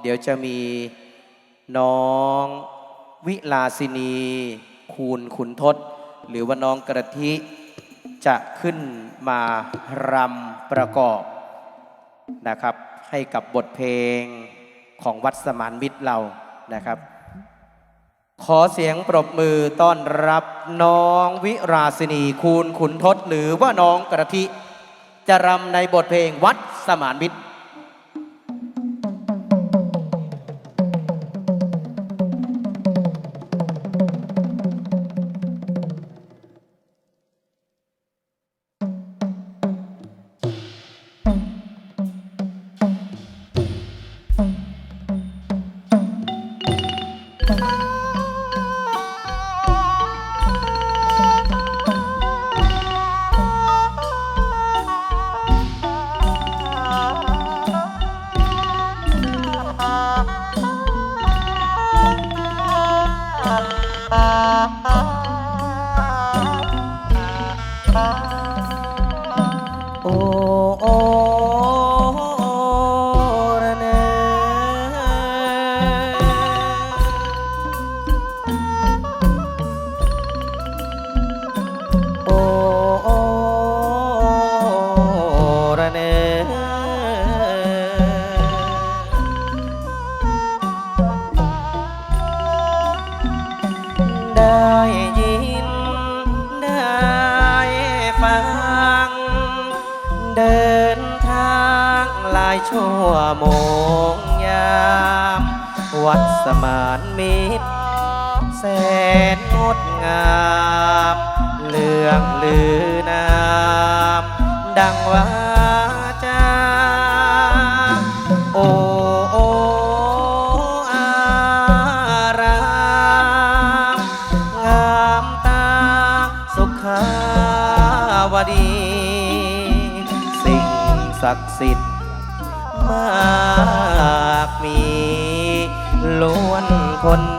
เดี๋ยวจะมีน้องวิลาสินี คูณขุนทศ หรือว่าน้องกระทิ จะขึ้นมารำประกอบนะครับ ให้กับบทเพลงของวัดสมานมิตรเรานะครับ ขอเสียงปรบมือต้อนรับน้องวิราสินีคูณขุนทศ หรือว่าน้องกระทิ จะรำในบทเพลงวัดสมานมิตร มานมิตรแสนงดงาม เรื่องลือนาม ดังวาจาโอโออารามงามตาสุขาวดี สิ่งศักดิ์สิทธิ์ คน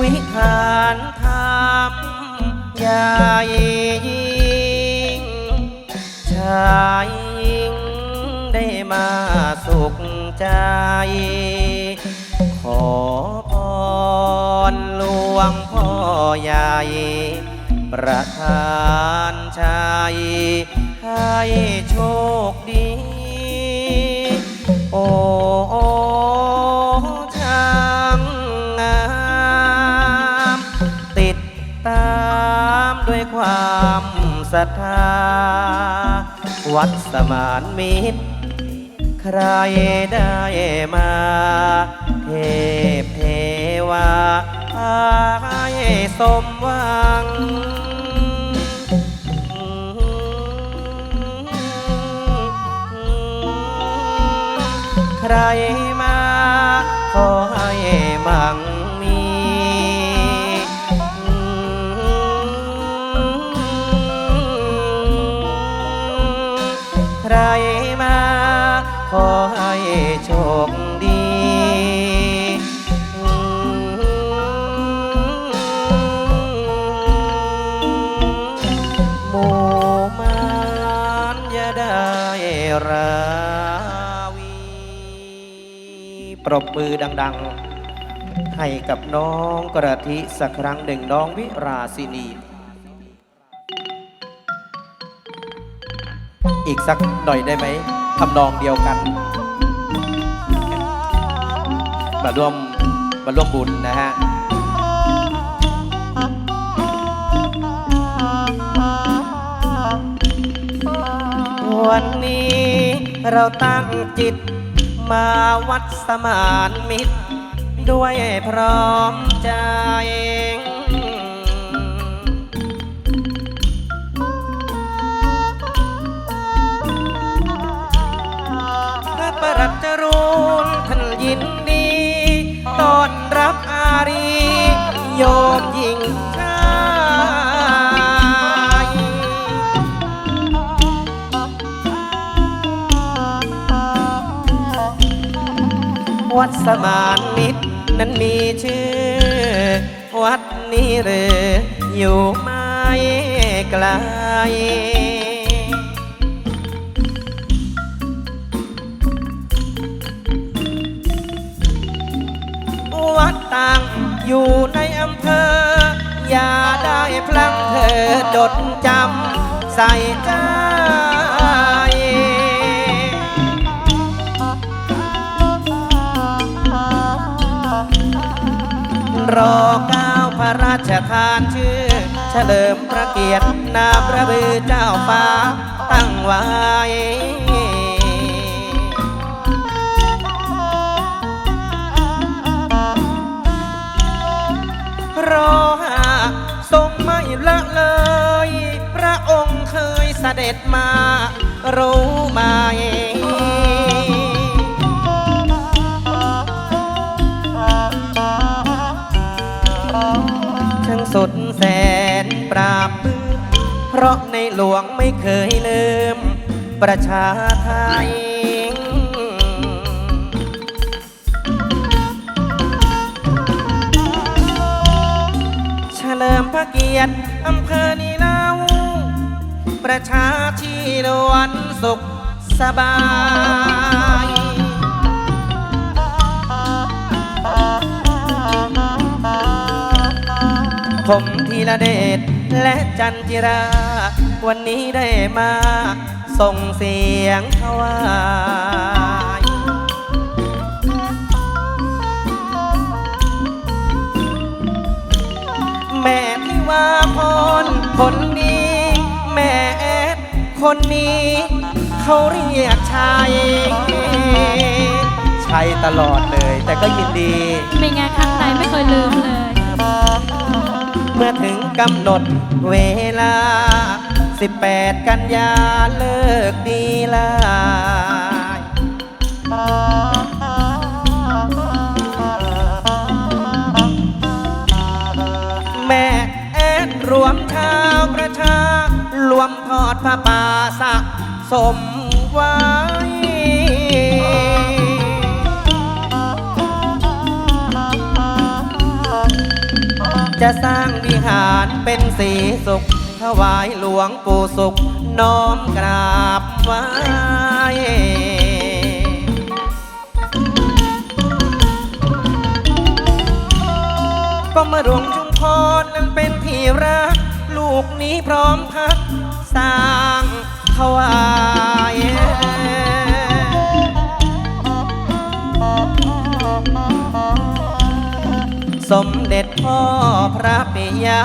วิหารธรรมใหญ่ยิ่งชายหญิงได้มาสุขใจ ขอพรหลวงพ่อใหญ่ ประทานชัยให้โชคดี สมานมิตร ใครได้มา เทพเทวาพาให้สมหวัง ใครมาขอให้มัง ขอให้โชคดีหมู่มานอย่าได้ราวี ปรบมือดัง ๆ ให้กับน้องกระทิสักครั้งหนึ่งน้องวิราศินีอีกสักหน่อยได้ไหม ทำนองเดียวกัน มาร่วมมาร่วมบุญนะฮะวันนี้เราตั้งจิตมาวัดสมานมิตร ด้วยพร้อมใจ รัจรูนท่านยินดีต้อนรับอารี โยมหญิงชายวัดสมานมิตรนั้นมีชื่อ วัดนี้หรืออยู่ไม่ไกล อจดจำใส่ใจรอเก้าพระราชทานชื่อ เฉลิมพระเกียรตินาพระบือเจ้าฟ้าตั้งไว้ รอ ละเลย พระองค์เคยเสด็จมา รู้ไหม ช่างสุดแสนปราบปื้มเพราะในหลวงไม่เคยลืม ประชาไทย มพระเกียรติอำเภอนีเล่าประชาชีวันสุขสบายผมธีระเดชและจันจิรา วันนี้ได้มา ส่งเสียงถวา แม่ที่ว่าพรคนนี้แม่แอดคนนี้ เขาเรียกชายใช่ตลอดเลย แต่ก็ยินดี เป็นไงข้างในไม่เคยลืมเลย เมื่อถึงกำหนดเวลา 18 กันยาเลิกดีลา วมชาวประชารวมทอดผ้าป่าสะสมไว้จะสร้างวิหารเป็นสีสุข ถวายหลวงปู่สุข น้อมกราบไหว้ก็มาหลวงชุม พรนั้นเป็นที่รัก ลูกนี้พร้อมพัก สร้างถวายสมเด็จพ่อพระปิยะ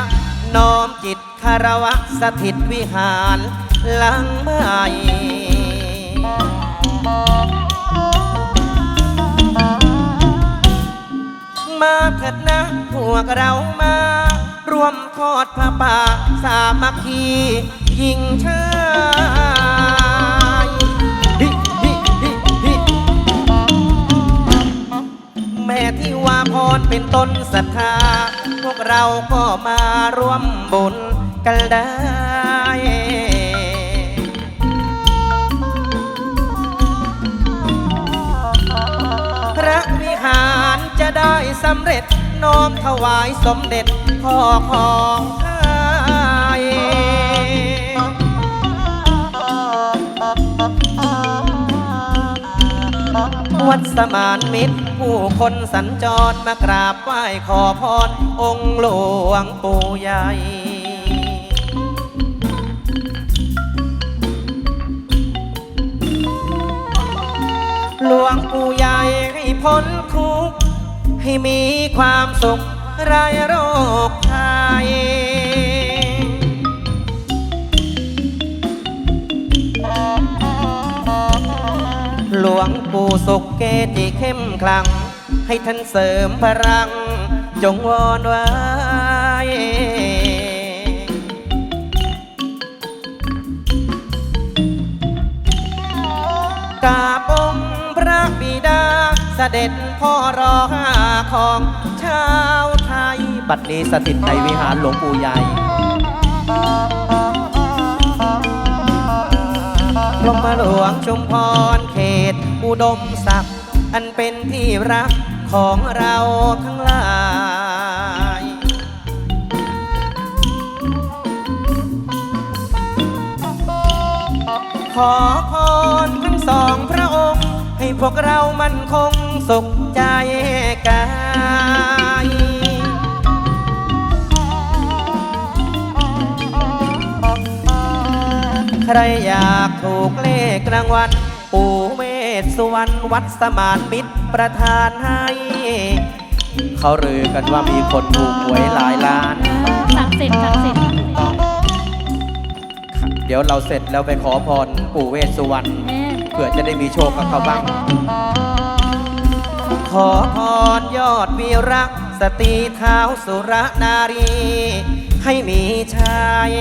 น้อมจิตคารวะสถิตวิหารหลังใหม่ มาเถิดนะ พวกเรามา ร่วมทอดผ้าป่าสามัคคียิงชายฮิฮิฮิฮิแม่ที่ว่าพรเป็นต้นศรัทธา พวกเราก็มาร่วมบุญกันได้ จะได้สำเร็จน้อมถวายสมเด็จพ่อของไทยวัดสมานมิตร ผู้คนสัญจรมากราบไหว้ขอพร องค์หลวงปู่ใหญ่หลวงปู่ใหญ่ให้พ้นทุกข์ ให้มีความสุขไร้โรคภัยหลวงปู่สุกเกจิเข้มขลัง ให้ท่านเสริมพลัง จงวอนไว้ ด็จพ่อรอห้าของชาวไทย บัดนี้สถิตในวิหารหลวงปู่ใหญ่กรมหลวงชุมพรเขต อุดมศักดิ์อันเป็นที่รักของเราทั้งหลายขอพรทั้งสองพร ให้พวกเรามันคงสุขใจกายใครอยากถูกเลขรางวัลปู่เวสสุวรรณวัดสมานมิตรประทานให้ เขาลือกันว่ามีคนถูกหวยหลายล้านศักดิ์สิทธิ์ศักดิ์สิทธิ์เดี๋ยวเราเสร็จแล้วไปขอพรปู่เวสสุวรรณ แม่ เพื่อจะได้มีโชคกับเขาบ้าง ขอพรยอดวีรัก สตรีเท้าสุรนารี ให้มีชาย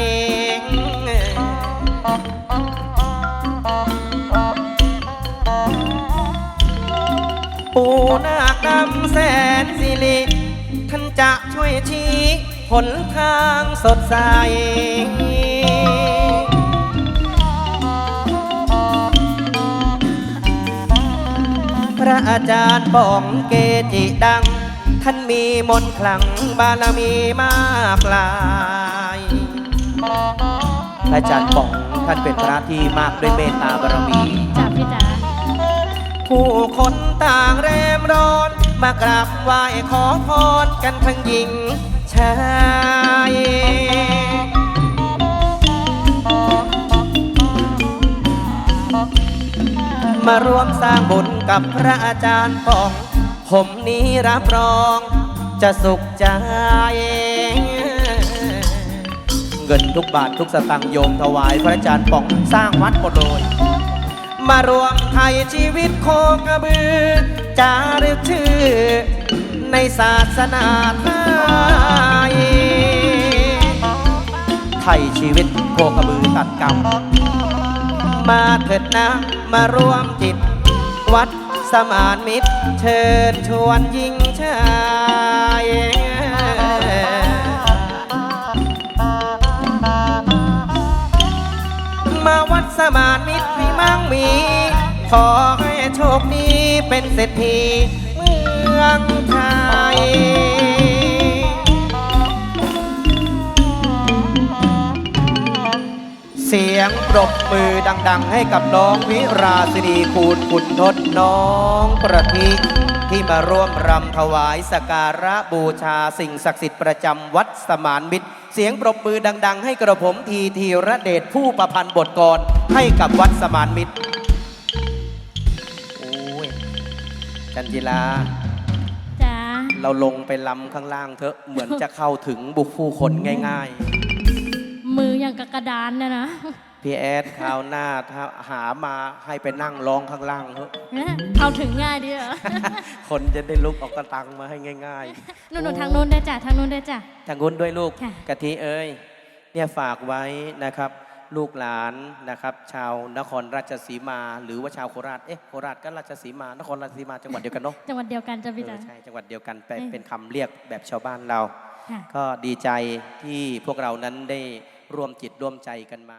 ปู่นาคดำแสนสิริท่านจะช่วยชี้หนทางสดใส ระอาจารย์ป่องเกจิดัง ท่านมีมนต์ขลังบารมีมากลาย พระอาจารย์ป่องท่านเป็นพระที่มากด้วยเมตตาบารมี จ้าพี่จ๋าผู้คนต่างเรมร้อน มากราบไหว้ขอพรกันทั้งหญิงชาย มารวมสร้างบุญกับพระอาจารย์ป่อง ผมนี้รับรองจะสุขใจเงินทุกบาททุกสตังค์โยมถวายพระอาจารย์ป่องสร้างวัดหมดเลยมารวมไทยชีวิตโคกระบือจารึกชื่อ ในศาสนาไทยไทยชีวิตโคกระบือตัดกรรม มาเถิดนะ มาร่วมจิต วัดสมานมิตร เชิญชวนยิงชายมาวัดสมานมิตรให้มั่งมี ขอให้โชคดีเป็นเศรษฐีเมืองไทย สียงปรบมือดัง ๆ ให้กับน้องวิราศินีคูณขุนทศน้องประทิที่มาร่วมรำถวายสกการะบูชาสิ่งศักดิ์สิทธิ์ประจำวัดสมานมิตร เสียงปรบมือดัง ๆ ให้กระผมทีทีระเดชผู้ประพันธ์บทกรให้กับวัดสมานมิตรโอ้ยจันจิลา จ้าเราลงไปลำข้างล่างเถอะเหมือนจะเข้าถึงบุคผู้คนง่าย มืออย่างกับกระดานเนี่ยนะๆพี่แอดคราวหน้าถ้าหามาให้ไปนั่งร้องข้างล่างเถอะเอาถึงง่ายดีเหรอคนจะได้ลุกออกกระตังมาให้ง่ายนู่นนทางนู้นได้วยจ้ะทางนู้นได้วยจ้ะๆทางกุนด้วยลูกค่ะกะทิเอ้ยเนี่ยฝากไว้นะครับ ลูกหลานนะครับ ชาวนครราชสีมา หรือว่าชาวโคราชเอ๊ะโคราชก็ราชสีมานครราชสีมาจังหวัดเดียวกันเนาะจังหวัดเดียวกันจ้ะเอพี่อจ๋าใช่จังหวัดเดียวกันแต่เอ้ยเป็นคำเรียกแบบชาวบ้านเราค่ะก็ดีใจที่พวกเรานั้นได้ รวมจิตรวมใจกันมา